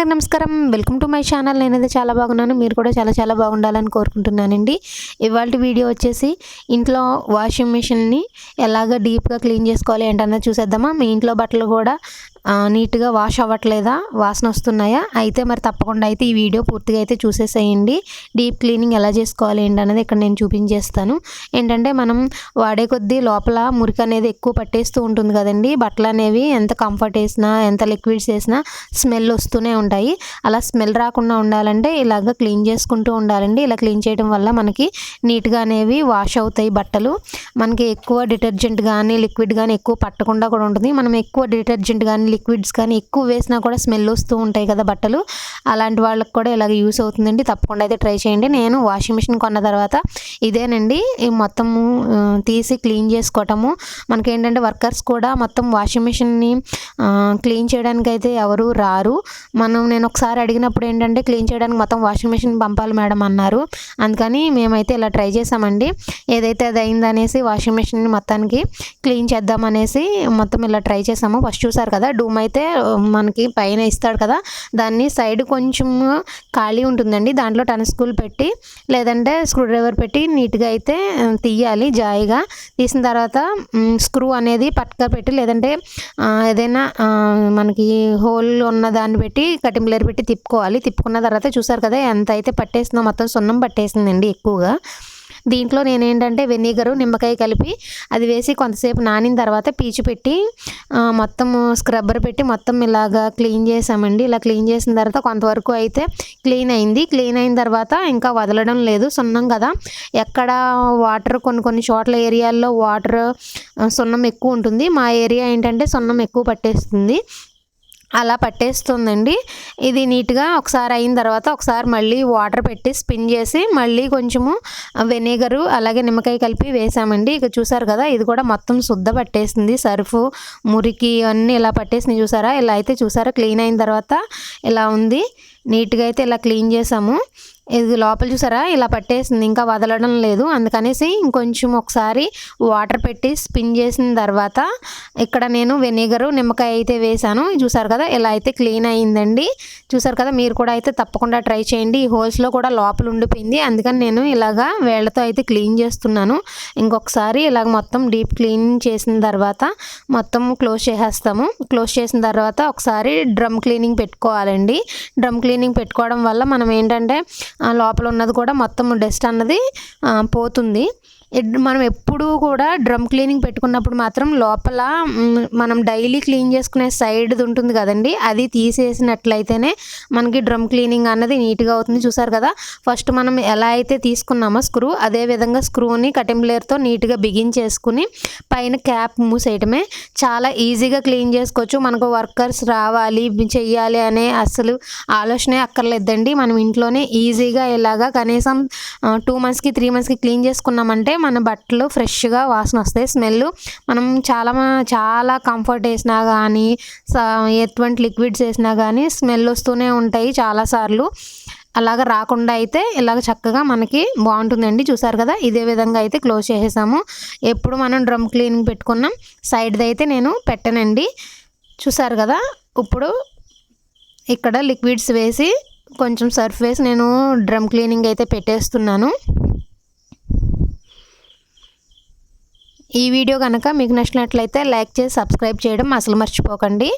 అందరికీ నమస్కారం. Welcome to my channel. నేనైతే చాలా బాగున్నాను. మీరు కూడా చాలా చాలా బాగుండాలని కోరుకుంటున్నానండి. ఇవాళ వీడియో వచ్చేసి ఇంట్లో వాషింగ్ మిషన్ని ఎలాగ డీప్గా క్లీన్ చేసుకోవాలి ఏంటన్నది చూసేద్దామా. మీ ఇంట్లో బట్టలు కూడా నీట్గా వాష్ అవ్వట్లేదా? వాసన వస్తున్నాయా? అయితే మరి తప్పకుండా అయితే ఈ వీడియో పూర్తిగా అయితే చూసేసేయండి. డీప్ క్లీనింగ్ ఎలా చేసుకోవాలి ఏంటి అనేది ఇక్కడ నేను చూపించేస్తాను. ఏంటంటే మనం వాడే కొద్దీ లోపల మురికి అనేది ఎక్కువ పట్టేస్తూ ఉంటుంది కదండి. బట్టలు అనేవి ఎంత కంఫర్ట్ వేసినా ఎంత లిక్విడ్స్ వేసినా స్మెల్ వస్తూనే ఉంటాయి. అలా స్మెల్ రాకుండా ఉండాలంటే ఇలాగ క్లీన్ చేసుకుంటూ ఉండాలండి. ఇలా క్లీన్ చేయడం వల్ల మనకి నీట్గా అనేవి వాష్ అవుతాయి బట్టలు. మనకి ఎక్కువ డిటర్జెంట్ కానీ లిక్విడ్ కానీ ఎక్కువ పట్టకుండా కూడా ఉంటుంది. మనం ఎక్కువ డిటర్జెంట్ కానీ లిక్విడ్స్ కానీ ఎక్కువ వేసినా కూడా స్మెల్ వస్తూ ఉంటాయి కదా బట్టలు. అలాంటి వాళ్ళకి కూడా ఇలాగ యూస్ అవుతుందండి. తప్పకుండా అయితే ట్రై చేయండి. నేను వాషింగ్ మిషన్ కొన్న తర్వాత ఇదేనండి. ఈ మొత్తము తీసి క్లీన్ చేసుకోవటము. మనకేంటంటే వర్కర్స్ కూడా మొత్తం వాషింగ్ మిషన్ని క్లీన్ చేయడానికి అయితే ఎవరు రారు. మనం నేను ఒకసారి అడిగినప్పుడు ఏంటంటే క్లీన్ చేయడానికి మొత్తం వాషింగ్ మిషన్ పంపాలి మేడం అన్నారు. అందుకని మేమైతే ఇలా ట్రై చేసామండి. ఏదైతే అది అయిందనేసి వాషింగ్ మిషన్ మొత్తానికి క్లీన్ చేద్దామనేసి మొత్తం ఇలా ట్రై చేసాము. ఫస్ట్ చూసారు కదా డూమ్ అయితే మనకి పైన ఇస్తాడు కదా దాన్ని సైడ్ కొంచెం ఖాళీ ఉంటుందండి. దాంట్లో టన్ స్కూల్ పెట్టి లేదంటే స్క్రూ డ్రైవర్ పెట్టి నీట్గా అయితే తీయాలి జాయిగా. తీసిన తర్వాత స్క్రూ అనేది పట్టుగా పెట్టి లేదంటే ఏదైనా మనకి హోల్ ఉన్న దాన్ని పెట్టి కటింగ్ పెట్టి తిప్పుకోవాలి. తిప్పుకున్న తర్వాత చూసారు కదా ఎంత అయితే పట్టేసిందో మొత్తం సున్నం పట్టేసిందండి ఎక్కువగా. దీంట్లో నేనేంటంటే వెనిగరు నిమ్మకాయ కలిపి అది వేసి కొంతసేపు నానిన తర్వాత పీచు పెట్టి మొత్తం స్క్రబ్బర్ పెట్టి మొత్తం ఇలాగా క్లీన్ చేసామండి. ఇలా క్లీన్ చేసిన తర్వాత కొంతవరకు అయితే క్లీన్ అయింది. క్లీన్ అయిన తర్వాత ఇంకా వదలడం లేదు. సున్నం కదా. ఎక్కడ వాటర్ కొన్ని కొన్ని చోట్ల ఏరియాల్లో వాటర్ సున్నం ఎక్కువ ఉంటుంది. మా ఏరియా ఏంటంటే సున్నం ఎక్కువ పట్టేస్తుంది. అలా పట్టేస్తుందండి. ఇది నీట్గా ఒకసారి అయిన తర్వాత ఒకసారి మళ్ళీ వాటర్ పెట్టి స్పిన్ చేసి మళ్ళీ కొంచెము వెనిగరు అలాగే నిమ్మకాయ కలిపి వేసామండి. ఇక చూసారు కదా ఇది కూడా మొత్తం శుద్ధ పట్టేసింది. సర్ఫ్ మురికి అన్నీ ఇలా పట్టేసింది చూసారా? ఇలా అయితే చూసారా? క్లీన్ అయిన తర్వాత ఇలా ఉంది. నీట్గా అయితే ఇలా క్లీన్ చేసాము. ఇది లోపల చూసారా? ఇలా పట్టేసింది. ఇంకా వదలడం లేదు. అందుకనేసి ఇంకొంచెం ఒకసారి వాటర్ పెట్టి స్పిన్ చేసిన తర్వాత ఇక్కడ నేను వెనిగరు నిమ్మకాయ అయితే వేసాను చూసారు కదా? ఇలా అయితే క్లీన్ అయిందండి. చూసారు కదా? మీరు కూడా అయితే తప్పకుండా ట్రై చేయండి. ఈ హోల్స్లో కూడా లోపల ఉండిపోయింది. అందుకని నేను ఇలాగా వేళ్ళతో అయితే క్లీన్ చేస్తున్నాను. ఇంకొకసారి ఇలాగ మొత్తం డీప్ క్లీన్ చేసిన తర్వాత మొత్తం క్లోజ్ చేసేస్తాము. క్లోజ్ చేసిన తర్వాత ఒకసారి డ్రమ్ క్లీనింగ్ పెట్టుకోవాలండి. డ్రమ్ క్లీనింగ్ పెట్టుకోవడం వల్ల మనం ఏంటంటే లోపల ఉన్నది కూడా మొత్తం డస్ట్ అన్నది పోతుంది. మనం ఎప్పుడూ కూడా డ్రమ్ క్లీనింగ్ పెట్టుకున్నప్పుడు మాత్రం లోపల మనం డైలీ క్లీన్ చేసుకునే సైడ్ ఉంటుంది కదండి. అది తీసేసినట్లయితేనే మనకి డ్రమ్ క్లీనింగ్ అన్నది నీట్గా అవుతుంది. చూసారు కదా? ఫస్ట్ మనం ఎలా అయితే తీసుకున్నామో స్క్రూ అదే విధంగా స్క్రూని కటింగ్ బ్లేర్తో నీట్గా బిగించేసుకుని పైన క్యాప్ మూసేయటమే చాలా ఈజీగా క్లీన్ చేసుకోవచ్చు. మనకు వర్కర్స్ రావాలి చెయ్యాలి అనే అసలు ఆలోచనే అక్కర్లేదండి. మనం ఇంట్లోనే ఈజీగా ఇలాగా కనీసం టూ మంత్స్కి త్రీ మంత్స్కి క్లీన్ చేసుకున్నామంటే మన బట్టలు ఫ్రెష్గా వాసన వస్తాయి. స్మెల్ మనం చాలా చాలా కంఫర్ట్ వేసినా కానీ ఎటువంటి లిక్విడ్స్ వేసినా కానీ స్మెల్ వస్తూనే ఉంటాయి చాలాసార్లు అలాగ రాకుండా అయితే ఇలాగ చక్కగా మనకి బాగుంటుందండి. చూసారు కదా? ఇదే విధంగా అయితే క్లోజ్ చేసేసాము. ఎప్పుడు మనం డ్రమ్ క్లీనింగ్ పెట్టుకున్నాం. సైడ్ది అయితే నేను పెట్టనండి. చూసారు కదా? ఇప్పుడు ఇక్కడ లిక్విడ్స్ వేసి కొంచెం సర్ఫ్ వేసి నేను డ్రమ్ క్లీనింగ్ అయితే పెట్టేస్తున్నాను. ఈ వీడియో కనుక మీకు నచ్చినట్లయితే లైక్ చేసి సబ్స్క్రైబ్ చేయడం అసలు మర్చిపోకండి.